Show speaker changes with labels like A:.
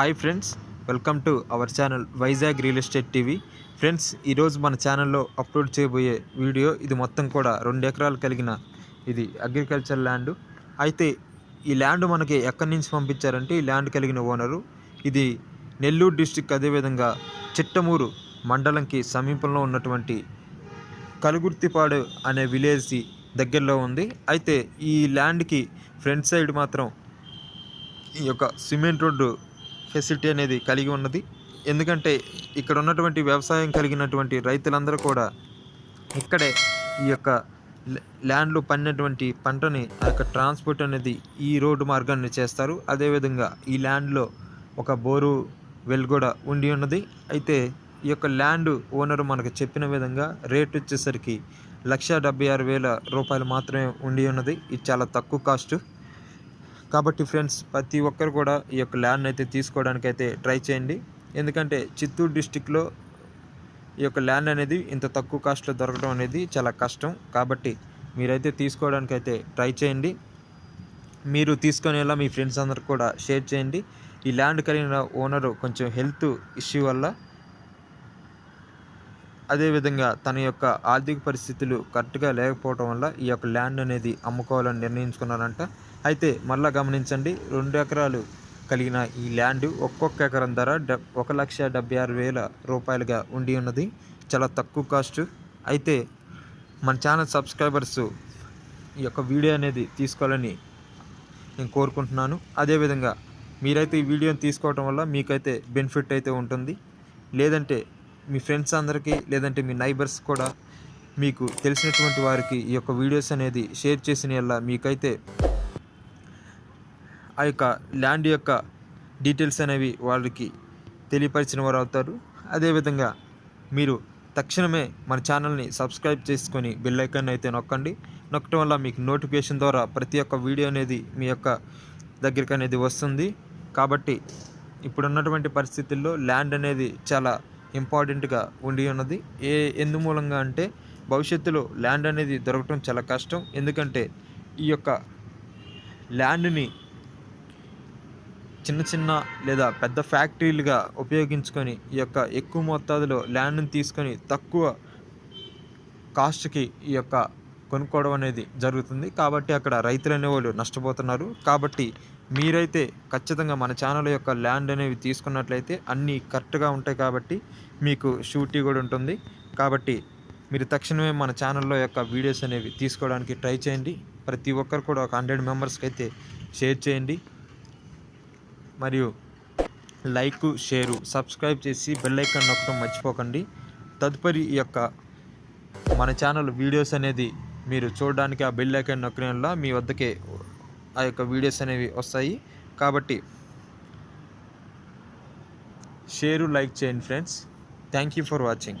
A: Hi friends welcome to our channel Vizag real estate TV. Friends ఈరోజు మన ఛానల్లో upload చేయబోయే వీడియో ఇది మొత్తం కూడా రెండు ఎకరాలు కలిగిన ఇది అగ్రికల్చర్ ల్యాండ్. అయితే ఈ ల్యాండ్ మనకి ఎక్కడి నుంచి పంపించారంటే ఈ ల్యాండ్ కలిగిన ఓనరు ఇది నెల్లూరు డిస్టిక్ అదేవిధంగా చిట్టమూరు మండలంకి సమీపంలో ఉన్నటువంటి కలుగుర్తిపాడు అనే విలేజ్ దగ్గరలో ఉంది. అయితే ఈ ల్యాండ్కి ఫ్రంట్ సైడ్ మాత్రం ఈ యొక్క సిమెంట్ రోడ్డు ఫెసిలిటీ అనేది కలిగి ఉన్నది. ఎందుకంటే ఇక్కడ ఉన్నటువంటి వ్యవసాయం కలిగినటువంటి రైతులందరూ కూడా ఇక్కడే ఈ యొక్క ల్యాండ్లు పండినటువంటి పంటని ఆ యొక్క ట్రాన్స్పోర్ట్ అనేది ఈ రోడ్డు మార్గాన్ని చేస్తారు. అదేవిధంగా ఈ ల్యాండ్లో ఒక బోరు వెల్ కూడా ఉండి ఉన్నది. అయితే ఈ యొక్క ల్యాండ్ ఓనర్ మనకు చెప్పిన విధంగా రేట్ వచ్చేసరికి లక్ష డెబ్బై ఆరు వేల రూపాయలు మాత్రమే ఉండి ఉన్నది. ఇది చాలా తక్కువ కాస్ట్. కాబట్టి ఫ్రెండ్స్ ప్రతి ఒక్కరు కూడా ఈ యొక్క ల్యాండ్ అయితే తీసుకోవడానికి అయితే ట్రై చేయండి. ఎందుకంటే చిత్తూరు డిస్టిక్లో ఈ యొక్క ల్యాండ్ అనేది ఇంత తక్కువ కాస్ట్లో దొరకడం అనేది చాలా కష్టం. కాబట్టి మీరైతే తీసుకోవడానికి అయితే ట్రై చేయండి. మీరు తీసుకునేలా మీ ఫ్రెండ్స్ అందరికి కూడా షేర్ చేయండి. ఈ ల్యాండ్ కలిగిన ఓనరు కొంచెం హెల్త్ ఇష్యూ వల్ల అదేవిధంగా తన యొక్క ఆర్థిక పరిస్థితులు కరెక్ట్గా లేకపోవడం వల్ల ఈ యొక్క ల్యాండ్ అనేది అమ్ముకోవాలని నిర్ణయించుకున్నారంట. అయితే మళ్ళా గమనించండి రెండు ఎకరాలు కలిగిన ఈ ల్యాండ్ ఒక్కొక్క ఎకరం ధర ఒక లక్ష డెబ్బై ఆరు వేల రూపాయలుగా ఉండి ఉన్నది. చాలా తక్కువ కాస్ట్. అయితే మన ఛానల్ సబ్స్క్రైబర్స్ ఈ యొక్క వీడియో అనేది తీసుకోవాలని నేను కోరుకుంటున్నాను. అదేవిధంగా మీరైతే ఈ వీడియోని తీసుకోవటం వల్ల మీకైతే బెనిఫిట్ అయితే ఉంటుంది. లేదంటే మీ ఫ్రెండ్స్ అందరికీ లేదంటే మీ నైబర్స్ కూడా మీకు తెలిసినటువంటి వారికి ఈ యొక్క వీడియోస్ అనేది షేర్ చేసిన ఎలా మీకైతే ఆ యొక్క ల్యాండ్ యొక్క డీటెయిల్స్ అనేవి వాళ్ళకి తెలియపరిచిన వారు అవుతారు. అదేవిధంగా మీరు తక్షణమే మన ఛానల్ని సబ్స్క్రైబ్ చేసుకొని బెల్ ఐకాన్ అయితే నొక్కండి. నొక్కడం వల్ల మీకు నోటిఫికేషన్ ద్వారా ప్రతి ఒక్క వీడియో అనేది మీ యొక్క దగ్గరికి అనేది వస్తుంది. కాబట్టి ఇప్పుడున్నటువంటి పరిస్థితుల్లో ల్యాండ్ అనేది చాలా ఇంపార్టెంట్గా ఉండి ఉన్నది. ఏ ఎందు మూలంగా అంటే భవిష్యత్తులో ల్యాండ్ అనేది దొరకటం చాలా కష్టం. ఎందుకంటే ఈ యొక్క ల్యాండ్ని చిన్న చిన్న లేదా పెద్ద ఫ్యాక్టరీలుగా ఉపయోగించుకొని ఈ యొక్క ఎక్కువ మొత్తాదులో ల్యాండ్ని తీసుకొని తక్కువ కాస్ట్కి ఈ యొక్క కొనుక్కోవడం అనేది జరుగుతుంది. కాబట్టి అక్కడ రైతులు అనేవాళ్ళు నష్టపోతున్నారు. కాబట్టి మీరైతే ఖచ్చితంగా మన ఛానల్ యొక్క ల్యాండ్ అనేవి తీసుకున్నట్లయితే అన్నీ కరెక్ట్గా ఉంటాయి కాబట్టి మీకు షూటీ కూడా ఉంటుంది. కాబట్టి మీరు తక్షణమే మన ఛానల్లో యొక్క వీడియోస్ అనేవి తీసుకోవడానికి ట్రై చేయండి. ప్రతి ఒక్కరు కూడా ఒక హండ్రెడ్ మెంబర్స్కి అయితే షేర్ చేయండి. మరియు లైక్ షేరు సబ్స్క్రైబ్ చేసి బెల్ ఐకాన్ నొక్కడం మర్చిపోకండి. తదుపరి ఈ యొక్క మన ఛానల్ వీడియోస్ అనేది మీరు చూడడానికి ఆ బెల్ ఐకాన్ నొక్కడం మీ వద్దకే ఆ యొక్క వీడియోస్ అనేవి వస్తాయి. కాబట్టి షేరు లైక్ చేయండి friends. Thank you for watching